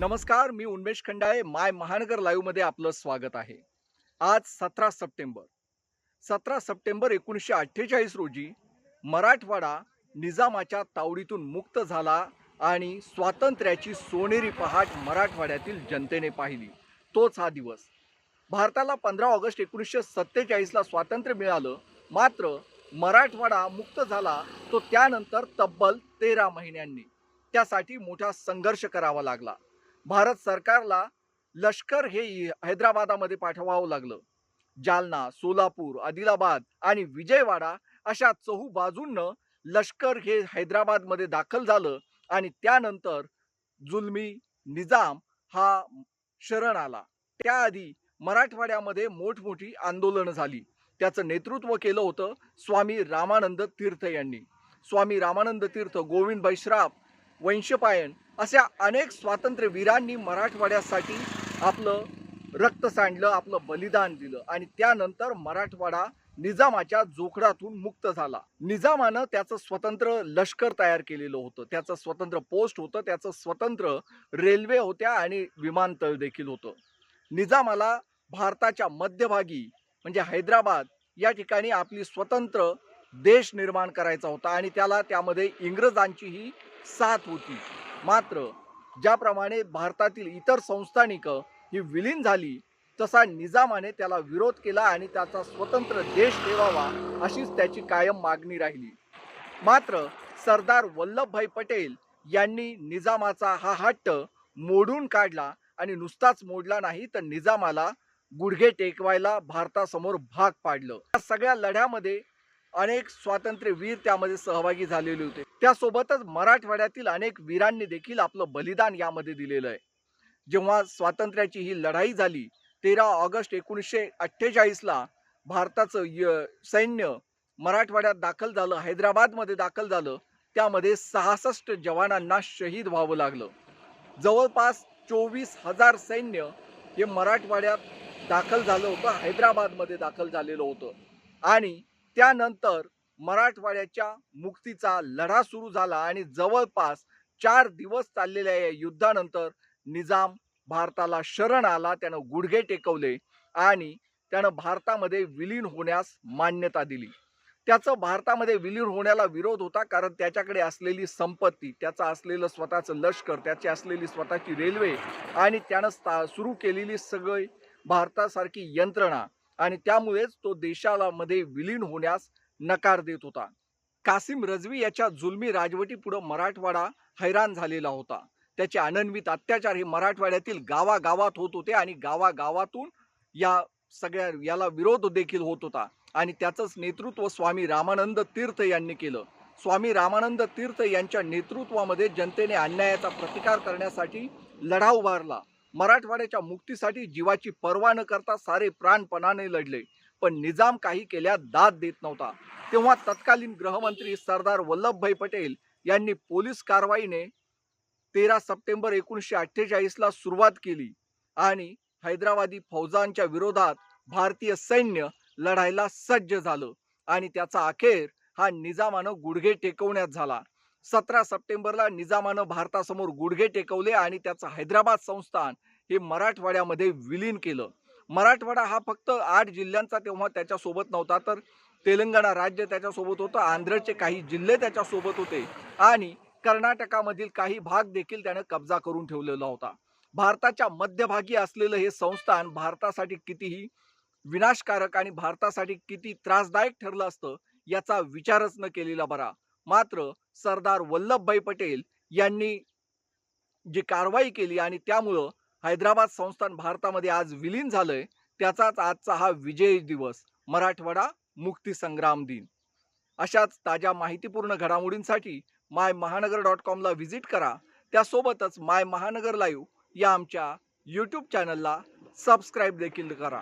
नमस्कार मी उन्मेश खंडाळे माय महानगर लाईव्हमध्ये आपलं स्वागत आहे. आज सतरा सप्टेंबर. सतरा सप्टेंबर एकोणीसशे अठ्ठेचाळीस रोजी मराठवाडा निजामाच्या तावडीतून मुक्त झाला आणि स्वातंत्र्याची सोनेरी पहाट मराठवाड्यातील जनतेने पाहिली. तोच हा दिवस. भारताला पंधरा ऑगस्ट एकोणीसशे सत्तेचाळीसला स्वातंत्र्य मिळालं. मात्र मराठवाडा मुक्त झाला तो त्यानंतर तब्बल तेरा महिन्यांनी. त्यासाठी मोठा संघर्ष करावा लागला. भारत सरकारला लष्कर हे हैदराबादामध्ये पाठवावं लागलं. जालना सोलापूर आदिलाबाद आणि विजयवाडा अशा चहू बाजूंनं लष्कर हे हैदराबादमध्ये दाखल झालं आणि त्यानंतर जुलमी निजाम हा शरण आला. त्याआधी मराठवाड्यामध्ये मोठमोठी आंदोलनं झाली. त्याचं नेतृत्व केलं होतं स्वामी रामानंद तीर्थ यांनी. स्वामी रामानंद तीर्थ गोविंदभाई श्राफ वंशपायन अशा अनेक स्वातंत्र्यवीरांनी मराठवाड्यासाठी आपलं रक्त सांडलं आपलं बलिदान दिलं आणि त्यानंतर मराठवाडा निजामाच्या जोखडातून मुक्त झाला. निजामानं त्याचं स्वतंत्र लष्कर तयार केलेलं होतं. त्याचं स्वतंत्र पोस्ट होतं त्याचं स्वतंत्र रेल्वे होत्या आणि विमानतळ देखील होतं. निजामाला भारताच्या मध्यभागी म्हणजे हैदराबाद या ठिकाणी आपली स्वतंत्र देश निर्माण करायचा होता आणि त्याला त्यामध्ये इंग्रजांचीही साथ होती. मात्र ज्याप्रमाणे भारतातील इतर संस्थानिकं ही विलीन झाली तसा निजामाने त्याला विरोध केला आणि त्याचा स्वतंत्र देश ठेवावा अशीच त्याची कायम मागणी राहिली. मात्र सरदार वल्लभभाई पटेल यांनी निजामाचा हा हट्ट मोडून काढला आणि नुसताच मोडला नाही तर निजामाला गुडघे टेकवायला भारतासमोर भाग पाडलं. या सगळ्या लढ्यामध्ये अनेक स्वातंत्र्यवीर त्यामध्ये सहभागी झालेले होते. त्यासोबतच मराठवाड्यातील अनेक वीरांनी देखील आपलं बलिदान यामध्ये दिलेलं आहे. जेव्हा स्वातंत्र्याची ही लढाई झाली तेरा ऑगस्ट एकोणीसशे अठ्ठेचाळीसला भारताचं य सैन्य मराठवाड्यात दाखल झालं हैदराबादमध्ये दाखल झालं त्यामध्ये सहासष्ट जवानांना शहीद व्हावं लागलं. जवळपास चोवीस हजार सैन्य हे मराठवाड्यात दाखल झालं होतं हैदराबादमध्ये दाखल झालेलं होतं. आणि त्यानंतर मराठवाड्याच्या मुक्तीचा लढा सुरू झाला आणि जवळपास चार दिवस चाललेल्या या युद्धानंतर निजाम भारताला शरण आला त्यानं गुडघे टेकवले आणि त्यानं भारतामध्ये विलीन होण्यास मान्यता दिली. त्याचं भारतामध्ये विलीन होण्याला विरोध होता कारण त्याच्याकडे असलेली संपत्ती त्याचं असलेलं स्वतःचं लष्कर त्याची असलेली स्वतःची रेल्वे आणि त्यानं स्था सुरू केलेली सगळी भारतासारखी यंत्रणा आणि त्यामुळेच तो देशाला मध्ये विलीन होण्यास नकार देत होता. कासिम रजवी याच्या जुलमी राजवटीपुढं मराठवाडा हैराण झालेला होता. त्याचे अनन्वित अत्याचार हे मराठवाड्यातील गावागावात होत होते आणि गावागावातून या सगळ्या याला विरोध देखील होत होता. आणि त्याचंच नेतृत्व स्वामी रामानंद तीर्थ यांनी केलं. स्वामी रामानंद तीर्थ यांच्या नेतृत्वामध्ये जनतेने अन्यायाचा प्रतिकार करण्यासाठी लढा उभारला. मराठवाड्याच्या मुक्तीसाठी जीवाची पर्वा न करता सारे प्राणपणाने लढले. पण निजाम काही केल्या दाद देत नव्हता. तेव्हा तत्कालीन गृहमंत्री सरदार वल्लभभाई पटेल यांनी पोलीस कारवाईने तेरा सप्टेंबर एकोणीसशे अठ्ठेचाळीसला सुरुवात केली आणि हैदराबादी फौजांच्या विरोधात भारतीय सैन्य लढायला सज्ज झालं आणि त्याचा अखेर हा निजामानं गुडघे टेकवण्यात झाला. सतरा सप्टेंबरला निजामानं भारतासमोर गुडघे टेकवले आणि त्याचं हैदराबाद संस्थान हे मराठवाड्यामध्ये विलीन केलं. मराठवाडा हा फक्त आठ जिल्ह्यांचा तेव्हा त्याच्यासोबत नव्हता तर तेलंगणा राज्य त्याच्यासोबत होतं आंध्रचे काही जिल्हे त्याच्यासोबत होते आणि कर्नाटकामधील काही भाग देखील त्यानं कब्जा करून ठेवलेला होता. भारताच्या मध्यभागी असलेलं हे संस्थान भारतासाठी कितीही विनाशकारक आणि भारतासाठी किती त्रासदायक ठरलं असतं याचा विचारच न केलेला बरा. मात्र सरदार वल्लभभाई पटेल यांनी जी कारवाई केली आणि त्यामुळं हैदराबाद संस्थान भारतामध्ये आज विलीन झालंय त्याचाच आजचा हा विजय दिवस मराठवाडा मुक्ती संग्राम दिन. अशाच ताज्या माहितीपूर्ण घडामोडींसाठी माय महानगर डॉट कॉमला व्हिजिट करा. त्यासोबतच माय महानगर लाईव्ह या आमच्या यूट्यूब चॅनलला सबस्क्राईब देखील करा.